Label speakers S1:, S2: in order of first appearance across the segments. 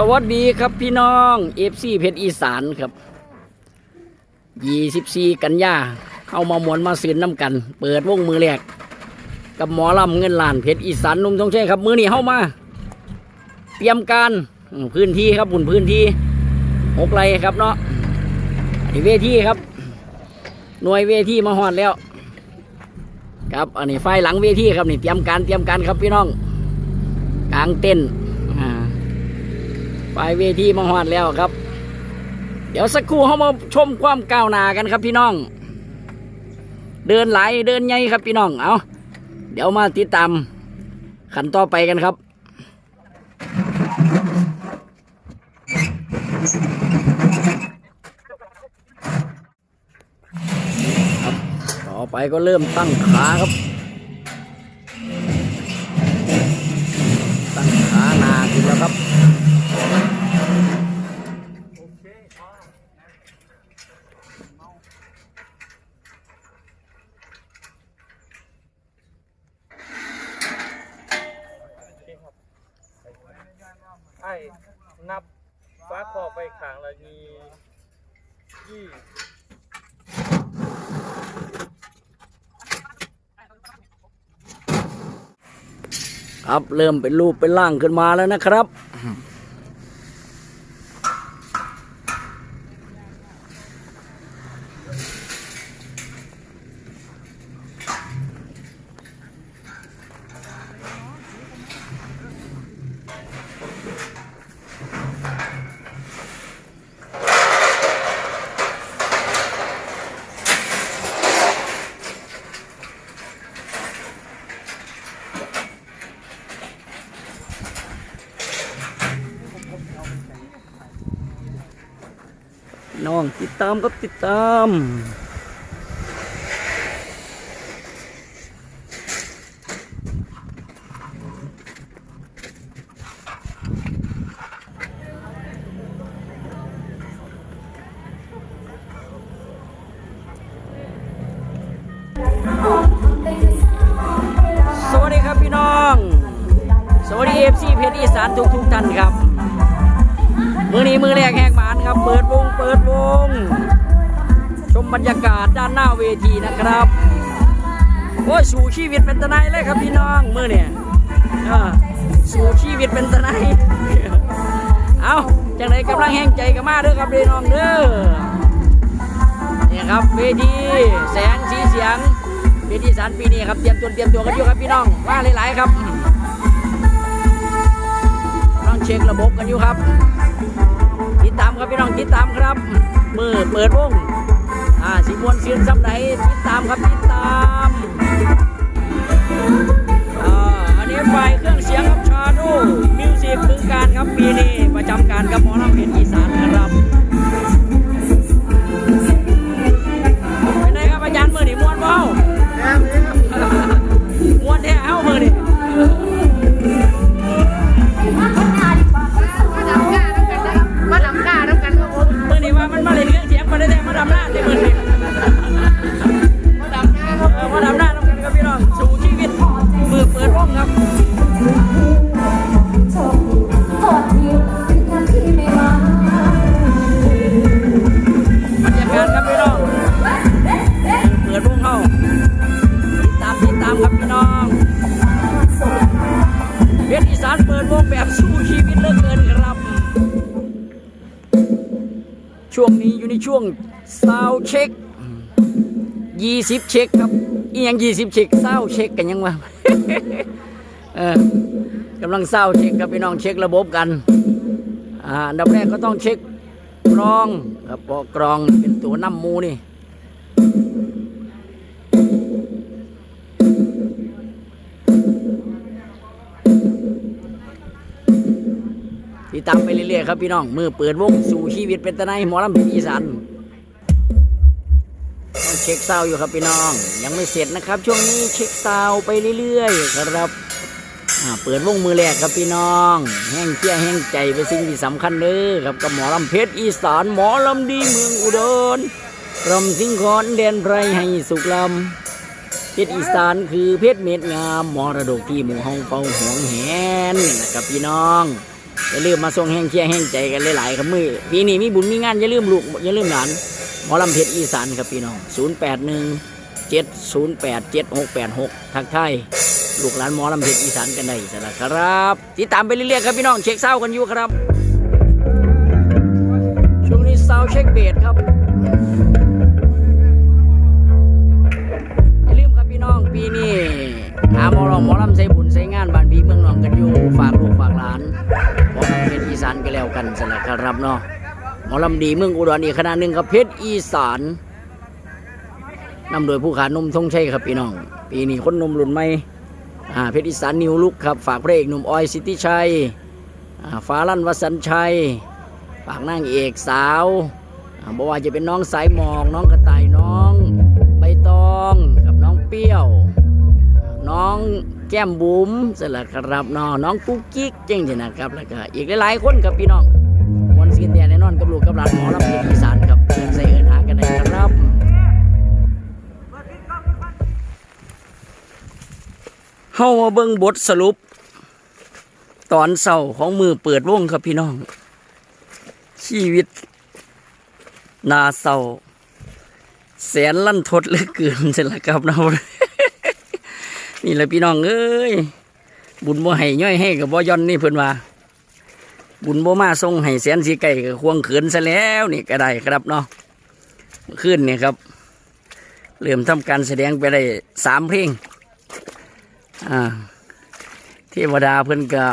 S1: สวัสดีครับพี่น้องเอฟซีเพชรอีสานครับยี่สิบสี่กันยาเข้ามามวนมาซื้อน้ำกัน เปิดวงมือแรก กับหมอลำเงินล้านเพชรอีสานนุ่มทงเชัยครับมือนี้เข้ามา เตรียมการพื้นที่ครับบุญพื้นที่หกไรครับเนาะอีเวทีครับ หน่วยเวทีมาหอดแล้ว ครับอันนี้ไฟหลังเวทีครับนี่เตรียมการเตรียมการครับพี่น้องกลางเต้น ไปเวทีมาฮอดแล้วครับ เดี๋ยวสักครู่เขามาชมความก้าวหน้ากันครับพี่น้อง เดินไหลเดินใหญ่ครับพี่น้องเอาเดี๋ยวมาติดตามขันต่อไปกันครับครับ ต่อไปก็เริ่มตั้งขาครับ ตั้งขาหนาขึ้นแล้วครับ
S2: ไอ้นับฟ้าคอไปขางละมียี่
S1: ครับเริ่มเป็นรูปเป็นร่างขึ้นมาแล้วนะครับ น้องติดตามครับติดตามสวัสดีครับพี่น้อง สวัสดีเอฟซีเพชรอีสานทุกทุกท่านครับ มือนี้มือแรกแหกมานครับ เปิดวงเปิดวง ชมบรรยากาศด้านหน้าเวทีนะครับโอ้ยสู่ชีวิตเป็นตะไนเลยครับพี่น้องมือเนี่ยสู่ชีวิตเป็นตะไนเอาจังไรกำลังแห้งใจกันมาเด้อครับพี่น้องเด้อนี่ครับเวทีแสงสีเสียงเวทีสารปีนี้ครับเตรียมตัวเตรียมตัวกันอยู่ครับพี่น้องมาหลายๆครับต้องเช็คระบบกันอยู่ครับ ตามครับพี่น้องติดตามครับมือเปิดวงอ่าสีมวนเสียงซ้ำไหนติดตามครับติดตามอ่าอันนี้ไฟเครื่องเสียงครับชาโดมิวสิกบึงการครับปีนี้ประจำการกับหมอลำเพชรอีสานครับ เช็คยี่สิบเช็คครับอียังยี่สิบเช็คซาเช็คกันยังวะเออกำลังเศร้าเช็คครับพี่น้องเช็คระบบกันอ่าดับแรกก็ต้องเช็คกรองครับพราะกรองเป็นตัวน้ำมูนี่ติดตามไปเรื่อยๆครับพี่น้องมือเปิดวงสู่ชีวิตเป็นตะไนหมอลำพชรอีสาน เช็คซาวอยู่ครับพี่น้อง ยังไม่เสร็จนะครับ ช่วงนี้เช็คซาวไปเรื่อยๆครับเปิดวงมือแรกครับพี่น้อง แห้งเชี่ยแห้งใจเป็นสิ่งที่สำคัญเด้อครับกับหมอลำเพชรอีสานหมอลำดีเมืองอุดรรำสิงคอนแดนไพรให้สุขลำเพชรอีสานคือเพชรเม็ดงามมรดกที่หมู่เฮาเฝ้าหวงแหนนะครับพี่น้องอย่าลืมมาส่งแห้งเชี่ยแห้งใจกันหลายๆครับมือปีนี้มีบุญมีงานอย่าลืมลูกอย่าลืมหลาน มอลำเพชรอีสานครับพี่น้อง 0 8 1 7 0 8 7 6 8 6 ทักทายลูกหลานหมอลำเพชรอีสานกันได้สนะครับ ติดตามไปเรื่อยๆครับพี่น้องเช็คเศร้ากันอยู่ครับ ช่วงนี้ซาเช็คเบสครับอย่าลืมครับพี่น้องปีนี้หาหมอลองหมอลำใส่บุญใส่งานบ้านพี่เมืองนองกันอยู่ฝากลูกฝากหลานหมอลำเพชรอีสานก็แล้วกันสละครับเนาะ หมอลำดีเมืองอุดรอีกคณะหนึ่งครับเพชรอีสานนำโดยผู้ขานุ่มทงชัยครับพี่น้อง ปีนี้คนนุ่มรุ่นใหม่อ่าเพชรอีสานนิวลุกครับ ฝากพระเอกหนุ่มออยสิทธิชัยอ่าฟ้าลั่นวสันชัย ฝากนางเอกสาวอ่าบอกว่าจะเป็นน้องสายหมอกน้องกระต่ายน้อง ใบตองกับน้องเปรี้ยว น้องแก้มบุ๋มสละครับน้องน้องกุ๊กกิ๊กเจ๋งจนะครับแล้วก็อีกหลายๆคนครับพี่น้อง มวนซีนแดนแน่นอนกับลูกกับหลานหมอลำเพลงอีสานครับเชิญใส่เอินหากันได้ครับเฮามาเบิ่งบทสรุป ตอนเศร้าของมือเปิดวงครับพี่น้อง ชีวิต นาเศร้าแสนลั่นทดเหลือเกินเสร็จแล้วครับเรานี่แหละพี่น้องเอ้ยบุญบ่ให้ย่อยให้กับบ่ย่อนนี่เพิ่นว่า บุญบ่มาส่งให้แสนสีไก่ควงเขินซะแล้วนี่ก็ได้ครับเนาะขึ้นนี่ครับเริ่มทำการแสดงไปได้สามเพลงอ่าเทวดาเพิ่นก็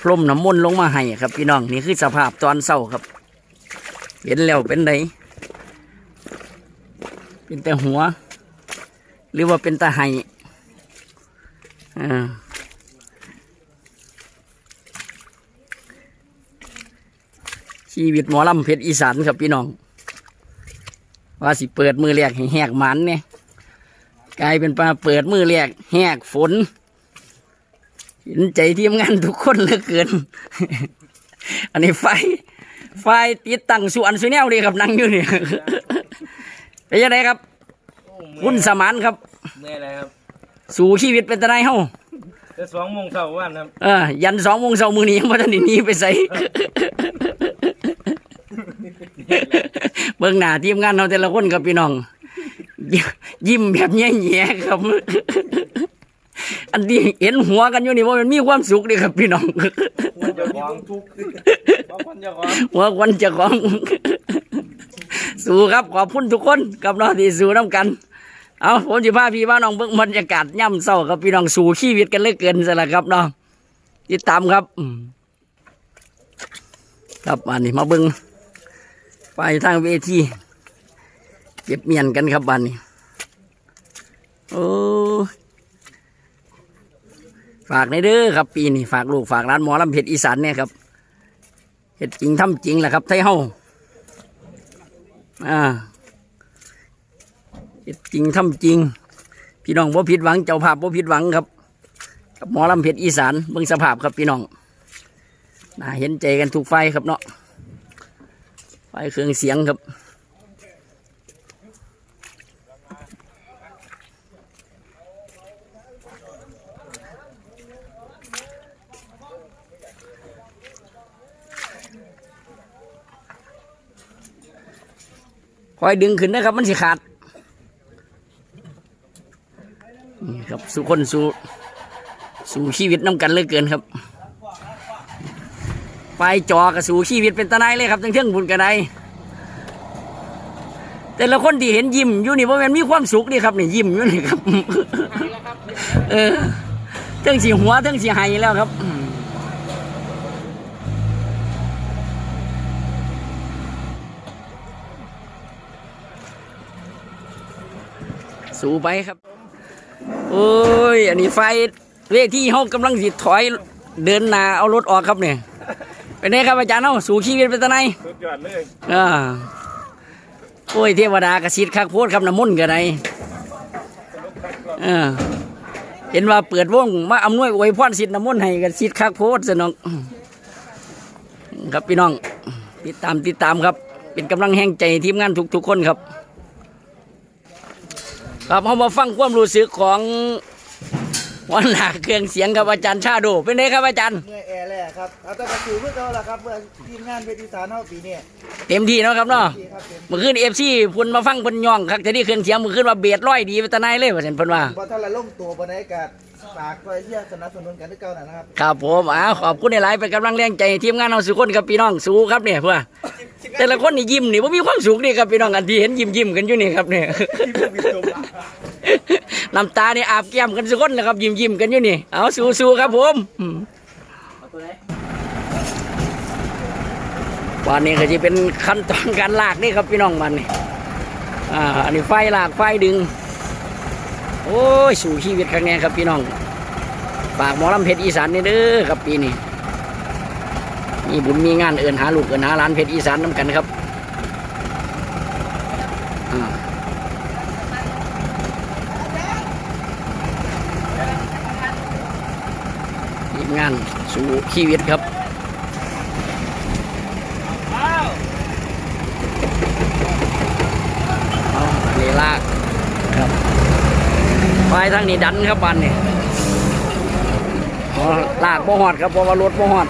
S1: พรมน้ำมนต์ลงมาให้ครับ พี่น้องนี่คือสภาพตอนเศร้าครับ เห็นแล้วเป็นไงเป็นแต่หัว หรือว่าเป็นตาไห้อ่า ชีวิตหมอลำเพชรอีสานครับพี่น้อง ว่าสิเปิดมือแรกให้แหกหมันเนี่ยกลายเป็นปลาเปิดมือแรกแหกฝนเห็นใจทีมงานทุกคนเหลือเกิน อันนี้ไฟ ไฟติดตั้งส่วนสุแนวเลยครับนั่งอยู่นี่เป็นยังไงครับ
S2: โอ้เมื่
S1: คุ
S2: อย
S1: ณสมานครับ
S2: เมื่อยอะไรครับ
S1: สู่ชีวิตเป็นตะไนเฮา
S2: จะสองโมงเช้าวันครับ
S1: เออยันสองโมงเช้ามือนี้ยังไม่ทันได้หนีไปใส่ เบิ่งหน้าทีมงานเราแต่ละคนครับพี่น้อง ยิ้มแบบแย่ๆครับ อันที่เห็นหัวกันอยู่นี่ว่ามันมีความสุขดีครับพี่น้อง
S2: วันจะของทุกข์วันจะของ
S1: หัวควันจะของสู้ครับขอบคุณทุกคนกับน้องที่สู้น้ำกัน เอาผมจะพาพี่พาน้องเบิ่งบรรยากาศย่ำเศร้าครับพี่น้องสู่ชีวิตกันเลยเกินซะแล้วครับเนาะติดตามครับ ครับอันนี้มาเบิ่ง ไปทางเวทีเก็บเมียนกันครับบันนี้โอ้ฝากในเด้อครับ ปีนี้ฝากลูกฝากร้านหมอลำเพชรอีสานเนี่ยครับเฮ็ดจริงทำจริงแหละครับไทยเฮาอ่าเฮ็ดจริงทำจริง พี่น้องบ่ผิดหวังเจ้าภาพบ่ผิดหวังครับ กับหมอลำเพชรอีสานเบิ่งสภาพครับพี่น้องน่าเห็นใจกันทุกไฟครับเนาะ ไฟเครื่องเสียงครับคอยดึงขึ้นนะครับ มันสิขาดนี่ครับ สู่คนสู่สู่ชีวิตน้ำกันเหลยเกินครับ ไฟจอกับสู่ชีวิตเป็นตะไนเลยครับทั้งเที่ยงบุญกันไดแต่ละคนที่เห็นยิ้มอยู่นี่ว่ามันมีความสุขนี่ครับนี่ยิ้มอยู่นี่ครับ เออทั้งสีหัวทั้งสีไหายแล้วครับสูไปครับ โอ้ย อันนี้ไฟเวทีห้องกำลังสิถอย เดินหนาเอารถออกครับเนี่ย เป็นไงครับอาจารย์เนาะสู่ชีวิตเป็นตะไน
S2: สุดยอดเลย
S1: อ่าโอ้ยเทวดากระสิทธิ์คักโพดคำน้ำมนต์กันไดเออเห็นว่าเปิดวงมาอำนวยอวยพรสิทธิ์น้ำมนต์ให้กันสิทธิ์คักโพดสนองครับพี่น้อง ติดตามติดตามครับ เป็นกำลังแห่งใจทีมงานทุกทุกๆคนครับ ครับเรามาฟังความรู้สึกของวันหนักเครื่องเสียงครับอาจารย์ชาโดเป็นไงครับอาจารย์
S3: เมื่อแอร์แหละ ครับเอาแต่กระสือเพื่อเขาละครับเมื่อทีมงานเพชรอีสานเท่าปีนี้
S1: เต็มที่เนาะครับเนาะ
S3: ดีครับเป็น
S1: เมื่อคืนเอฟซีพุ่นมาฟังเพิ่นย่องครับแต่นี่เครื่องเสียงเมื่อคืนว่าเบียดร้อยดีไปตะนายเลยว่าซั่นเพิ่นว่า
S3: พอท่านละลงตัวบนอากาศฝากคอยเชียร์สนับสนุนกันด้วยเก่านะครับ
S1: ครับผมอ้าวขอบคุณในหลายๆเป็นกำลังแรงใจให้ทีมงานเราสุกคนครับพี่น้องสู้ครับเนี่ยเพื่อแต่ละคนนี่ยิ้มนี่ว่ามีความสุขนี่ครับพี่น้องอันที่เห็นยิ้มยิ้มๆกันอยู่นี่ครับเนี่ยน้ำตานี่อาบแก้มกันสุกคนเลยครับยิ้มยิ้มๆกันอยู่นี่ เอาสู้ๆครับผมอืม วันนี้ก็จะเป็นขั้นตอนการลากนี่ครับพี่น้องมันนี่อ่าอันนี้ไฟลากไฟดึง โอ้ยสู่ชีวิตครั้งนี้ครับพี่น้องฝากหมอลำเพชรอีสานนี่เด้อครับปีนี้มีบุญมีงานเอินหาลูกเอินหาหลานเพชรอีสานน้ำกันครับอ่าทีม งานสู่ชีวิตครับนี่ลากครับไฟทางนี้ดันครับบันนี่ลากบ่หอดครับเพราะว่ารถบ่หอด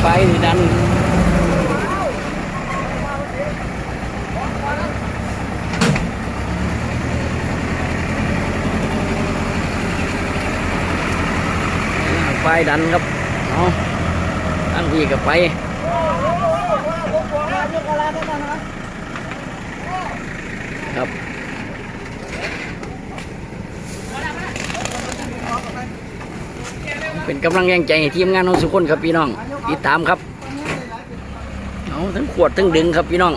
S1: ไฟนี่ดัน ไฟดันครับเอาตั้งพี่กับไปครับเป็นกำลังแรงใจให้ทีมงานของสุคนครับพี่น้องติดตามครับเอาทั้งขวดทั้งดึงครับพี่น้อง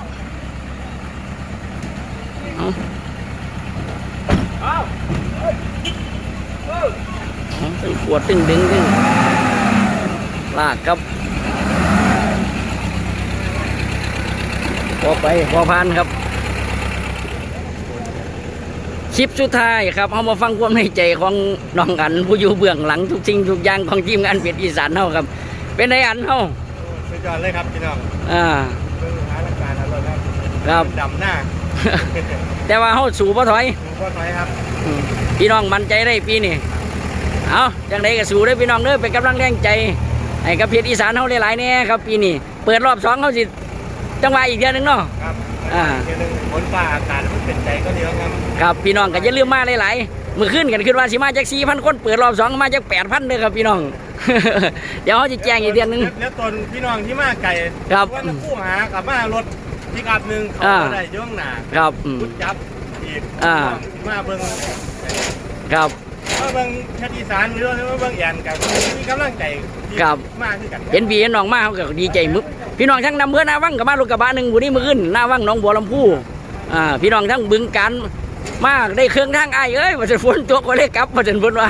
S1: เอาเอา ทั้งขวดทั้งดึงทั้งลากครับพอไปพอพานครับ คลิปสุดท้ายครับเอามาฟังความในใจของน้องอัน ผู้อยู่เบื้องหลังทุกสิ่งทุกอย่างของทีมงานเปียดอีสานเฮาครับ เป็นไงอันเฮา
S2: สุดยอดเลยครับพี่น้อง
S1: อ่า
S2: เรื่องหาราการอร่อยครับ
S1: ครับ
S2: ดำหน้า
S1: แต่ว่าเฮาสู่บ่ถอย
S2: หลวงพ่อน้อยครับ
S1: อืมพี่น้องมั่นใจได้ปีนี้ เอาจังไดก็สู้ได้อพี่น้องเด้อเป็นกำลังแรงใจให้กับเพียรอีสานเฮาหลายๆแน่ครับปีนี้เปิดรอบสองเฮาสิจังหวะอีกเดือนหนึงเนาะ
S2: ครับ
S1: อ่า
S2: เดี๋ยวหนึงฝนฟ้าอากาศมันเป็นใจก็เดียวครับ
S1: ครับพี่น้องก็อย่าลืมมาหลายๆมื้อคืนกันขึ้นว่าสิมาจาก4,000คนเปิดรอบสองมาจาก8,000เด้อครับพี่น้องเดี๋ยวเฮาจะแจ้งอีกเดือนหนึง
S2: แล้วตนพี่น้องที่มาไก่
S1: ครับ
S2: ว่าจะคู่หากับมารถพิกอัพหนึ่งเขา
S1: อ่า
S2: ก็ได้ย่องหนา
S1: ครับอืม
S2: พุดจับอีก
S1: อ่า
S2: มาเบิ่ง
S1: ครับ
S2: มาเบิ่งชาติอีสานหรือว่ามาเบิ่งแอนกันมีกำลังใจที่
S1: ครับ
S2: มากขึ้นกัน
S1: เห็นพี่เห็นน้องมาเขาก็ดีใจมึกพี่น้องทั้งนำเพื่อหน้าวังกับมารถกระบะหนึ่งบุนี้มือขึ้นหน้าวังหน้องบัวลำพูอ่าพี่น้องทั้งบึงการมาได้เครื่องทางไอ้ายเอ้ยว่าจะฝนตัวก็เลยกลับว่าจะฝนว่า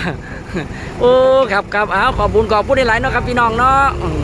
S1: โอ้ครับครับอ้าวขอบคุญขอบคุณหลายๆเนาะครับพี่น้องเนาะอืม